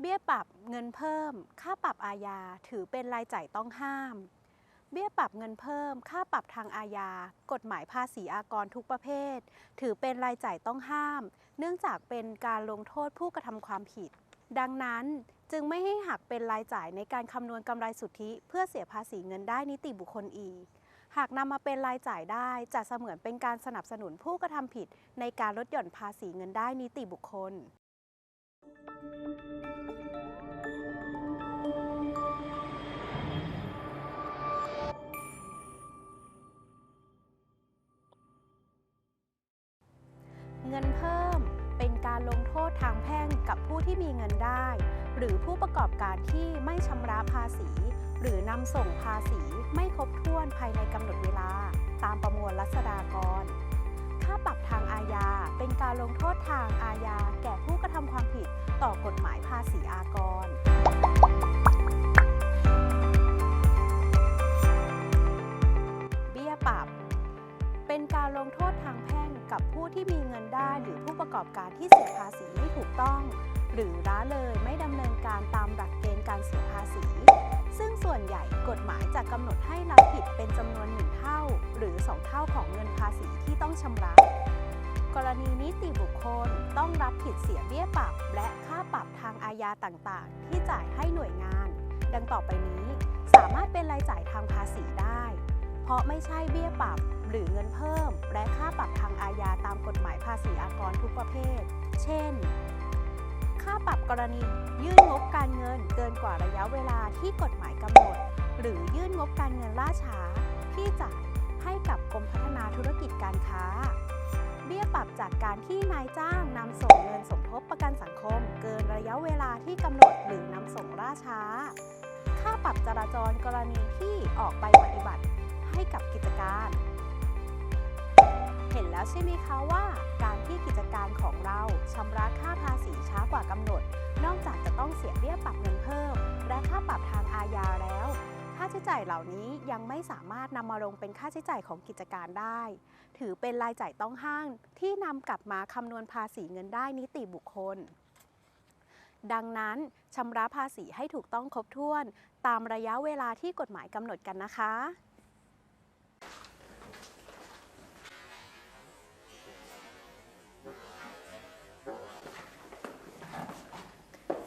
เบี้ยปรับเงินเพิ่ม ค่าปรับอาญาถือเป็นรายจ่ายต้องห้าม เบี้ยปรับเงินเพิ่ม ค่าปรับทางอาญากฎหมายภาษีอากรทุกประเภท ถือเป็นรายจ่ายต้องห้าม เนื่องจากเป็นการลงโทษผู้กระทำความผิด ดังนั้นจึงไม่ให้หักเป็นรายจ่ายในการคำนวณกำไรสุทธิ เพื่อเสียภาษีเงินได้นิติบุคคลอีก หากนำมาเป็นรายจ่ายได้จะเสมือนเป็นการสนับสนุนผู้กระทำผิด ในการลดหย่อนภาษีเงินได้นิติบุคคล เงินเพิ่มเป็นการลงโทษทางแพ่งกับผู้ที่มีเงินได้ หรือผู้ประกอบการที่ไม่ชำระภาษี หรือนำส่งภาษีไม่ครบถ้วนภายในกำหนดเวลา ตามประมวลรัษฎากร ค่าปรับทางอาญาเป็นการลงโทษทางอาญาแก่ผู้กระทำความ ต่อกฎหมายภาษีอากร เบี้ยปรับ เป็นการลงโทษทางแพ่งกับผู้ที่มีเงินได้หรือผู้ประกอบการที่เสียภาษีไม่ถูกต้อง หรือละเลยไม่ดำเนินการตามหลักเกณฑ์การเสียภาษี ซึ่งส่วนใหญ่กฎหมายจะกำหนดให้รับผิดเป็นจำนวน1เท่า หรือ2เท่าของเงินภาษีที่ต้องชำระ กรณี นิติบุคคลต้องรับผิดเสียเบี้ยปรับ และค่าปรับทางอาญาต่างๆ ที่จ่ายให้หน่วยงาน ดังต่อไปนี้สามารถเป็นรายจ่ายทางภาษีได้ เพราะไม่ใช่เบี้ยปรับหรือเงินเพิ่ม และค่าปรับทางอาญาตามกฎหมายภาษีอากรทุกประเภท เช่น ค่าปรับกรณียื่นงบการเงินเกินกว่าระยะเวลาที่กฎหมายกำหนด หรือยื่นงบการเงินล่าช้าที่จ่ายให้กับกรมพัฒนาธุรกิจการค้า เบี้ยปรับจากการที่นายจ้างนำส่งเงินสมทบประกันสังคม เกินระยะเวลาที่กำหนดหรือนำส่งล่าช้า ค่าปรับจราจรกรณีที่ออกไปปฏิบัติให้กับกิจการ เห็นแล้วใช่ไหมคะว่าการที่กิจการของเราชำระค่าภาษีช้ากว่ากำหนด นอกจากจะต้องเสียเบี้ยปรับเงินเพิ่ม และค่าปรับทางอาญาแล้วาใช้จ่ายเหล่านี้ยังไม่สามารถนำมาลงเป็นค่าใช้จ่ายของกิจการได้ ถือเป็นรายจ่ายต้องห้างที่นำกลับมาคำนวณภาษีเงินได้นิติบุคคล ดังนั้นชำระภาษีให้ถูกต้องครบถ้วน ตามระยะเวลาที่กฎหมายกำหนดกันนะคะ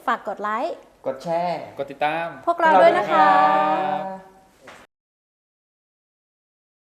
ฝากกดไลค์ กดแชร์ กดติดตาม พวกเราด้วยนะคะพวกเราด้วยนะคะ